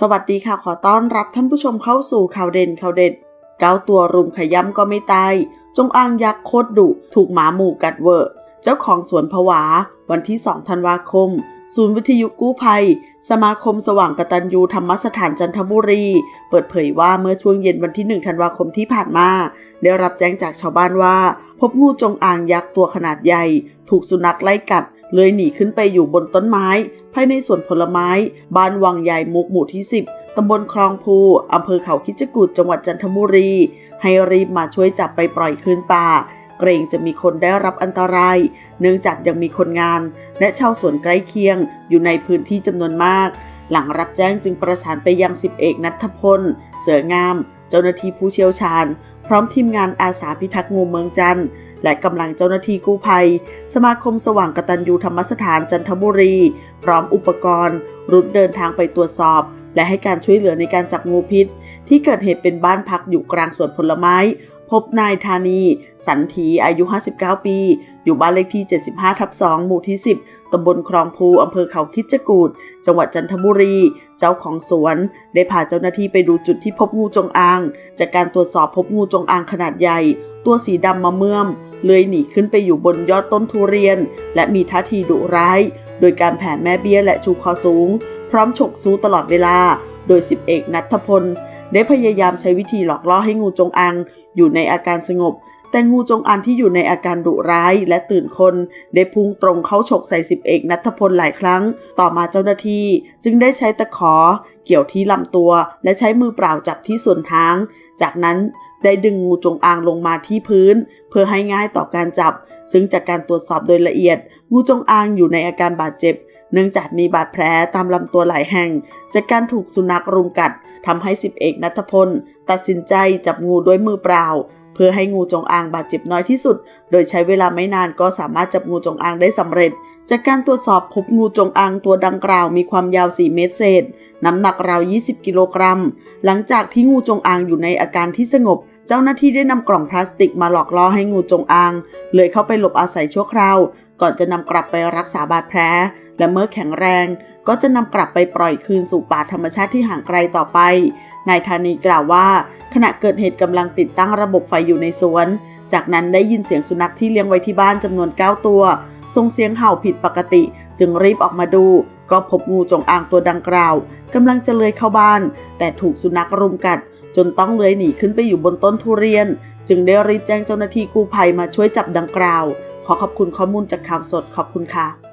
สวัสดีค่ะขอต้อนรับท่านผู้ชมเข้าสู่ข่าวเด่นข่าวเด็ดเก้าตัวรุมขย้ำก็ไม่ตายจงอางยักษ์โคตรดุถูกหมาหมู่กัดเวอร์เจ้าของสวนผวา วันที่ 2 ธันวาคม ศูนย์วิทยุกู้ภัย สมาคมสว่างกตัญญูธรรมสถานจันทบุรี เปิดเผยว่าเมื่อช่วงเย็นวันที่ 1 ธันวาคมที่ผ่านมา ได้รับแจ้งจากชาวบ้านว่า พบงูจงอางยักษ์ตัวขนาดใหญ่ ถูกสุนัขไล่กัด เลยหนีขึ้นไปอยู่บนต้นไม้ ภายในสวนผลไม้ บ้านวังใหญ่มุกหมู่ที่ 10 ตำบลคลองภู อำเภอเขาคิจกูดจังหวัดจันทบุรี ให้รีบมาช่วยจับไปปล่อยคืนป่า เกรงจะมีคนได้รับอันตราย เนื่องจากยังมีคนงาน และชาวสวนใกล้เคียง อยู่ในพื้นที่จำนวนมาก หลังรับแจ้งจึงประสานไปยังสิบเอกนัทพล เสืองาม เจ้าหน้าที่ผู้เชี่ยวชาญ ร้อมทีมงานอาสาพิทักษ์งูเมืองจันทร์และกำลังเจ้าหน้าที่กู้ภัย สมาคมสว่างกตัญญูธรรมสถานจันทบุรี พร้อมอุปกรณ์ รุดเดินทางไปตรวจสอบ และให้การช่วยเหลือในการจับงูพิษ ที่เกิดเหตุเป็นบ้านพักอยู่กลางสวนผลไม้ พบนายธานี สันถีอายุ 59 ปี อยู่บ้านเลขที่ 75 ทับ 2 หมู่ที่ 10 ตำบลคลองภูอำเภอเขาคิดจกูด จังหวัดจันทบุรี เจ้าของสวน ได้พาเจ้าหน้าที่ไปดูจุดที่พบงูจงอาง จากการตรวจสอบพบงูจงอางขนาดใหญ่ ตัวสีดำมะเมื่อมเลื้อยหนีขึ้นไปอยู่บนยอดต้นทุเรียน และมีท่าทีดุร้าย โดยการแผ่แม่เบี้ยและชูคอสูง พร้อมฉกซูตลอดเวลา โดยสิบเอกนัทพล ได้พยายามใช้วิธีหลอกล่อให้งูจงอางอยู่ในอาการสงบ แต่งูจงอางที่อยู่ในอาการดุร้ายและตื่นคน ได้พุ่งตรงเข้าฉกใส่สิบเอกนัทพลหลายครั้ง ต่อมาเจ้าหน้าที่จึงได้ใช้ตะขอ เกี่ยวที่ลำตัว และใช้มือเปล่าจับที่ส่วนทาง จากนั้นได้ดึงงูจงอางลงมาที่พื้น เพื่อให้ง่ายต่อการจับ ซึ่งจากการตรวจสอบโดยละเอียด งูจงอางอยู่ในอาการบาดเจ็บ เนื่องจากมีบาดแผลตามลำตัวหลายแห่ง จากการถูกสุนัขรุมกัดทำให้สิบเอกนัทพล ตัดสินใจจับงูด้วยมือเปล่า เพื่อให้งูจงอางบาดเจ็บน้อยที่สุด โดยใช้เวลาไม่นานก็สามารถจับงูจงอางได้สำเร็จ จากการตรวจสอบพบงูจงอางตัวดังกล่าวมีความยาว 4 เมตรเศษ น้ำหนักราว 20 กิโลกรัม หลังจากที่งูจงอางอยู่ในอาการที่สงบเจ้าหน้าที่ได้นำกล่องพลาสติกมาหลอกล่อให้งูจงอาง เลยเข้าไปหลบอาศัยชั่วคราว ก่อนจะนำกลับไปรักษาบาดแผล และเมื่อแข็งแรงก็จะนำกลับไปปล่อยคืนสู่ป่าธรรมชาติที่ห่างไกลต่อไป นายธานีกล่าวว่า ขณะเกิดเหตุกำลังติดตั้งระบบไฟอยู่ในสวน จากนั้นได้ยินเสียงสุนัขที่เลี้ยงไว้ที่บ้านจำนวน 9 ตัวส่งเสียงเห่าผิดปกติ จึงรีบออกมาดู ก็พบงูจงอางตัวดังกล่าวกำลังจะเลื้อยเข้าบ้าน แต่ถูกสุนัขรุมกัด จนต้องเลื้อยหนีขึ้นไปอยู่บนต้นทุเรียน จึงได้รีบแจ้งเจ้าหน้าที่กู้ภัยมาช่วยจับดังกล่าว ขอขอบคุณข้อมูลจากข่าวสดขอบคุณค่ะ